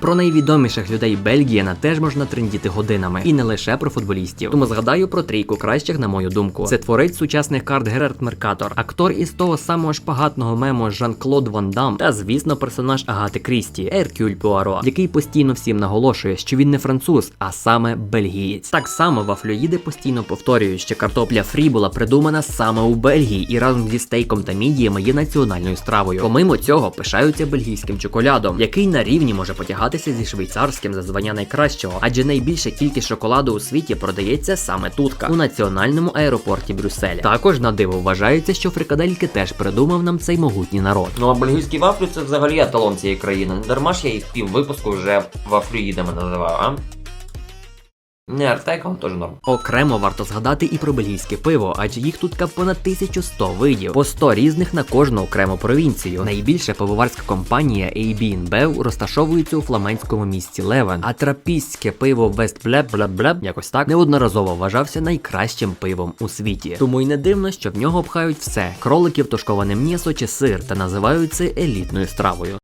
Про найвідоміших людей Бельгії на теж можна трендіти годинами, і не лише про футболістів. Тому згадаю про трійку кращих, на мою думку. Це творець сучасних карт Герард Меркатор, актор із того самого шпагатного мему Жан-Клод Ван Дам, та звісно персонаж Агати Крісті Еркюль Пуаро, який постійно всім наголошує, що він не француз, а саме бельгієць. Так само вафлюїди постійно повторюють, що картопля фрі була придумана саме у Бельгії і разом зі стейком та мідіями є національною стравою. Помимо цього, пишаються бельгійським чоколядом, який на рівні може потягатися зі швейцарським за звання найкращого, адже найбільша кількість шоколаду у світі продається саме тутка у національному аеропорті Брюсселя. Також на диво вважається, що фрикадельки теж придумав нам цей могутній народ. Ну а бельгійські вафлі це взагалі еталон цієї країни. Не дарма ж я їх пів випуску вже вафлюїдами називав, а? Не артеком, теж норм. Окремо варто згадати і про бельгійське пиво, адже їх тут понад 1100 видів, по 100 різних на кожну окрему провінцію. Найбільша пивоварська компанія AB InBev розташовується у фламандському місті Левен, а трапістське пиво Вестблеб якось так неодноразово вважався найкращим пивом у світі. Тому й не дивно, що в нього пхають все: кроликів, тушковане м'ясо чи сир, та називають це елітною стравою.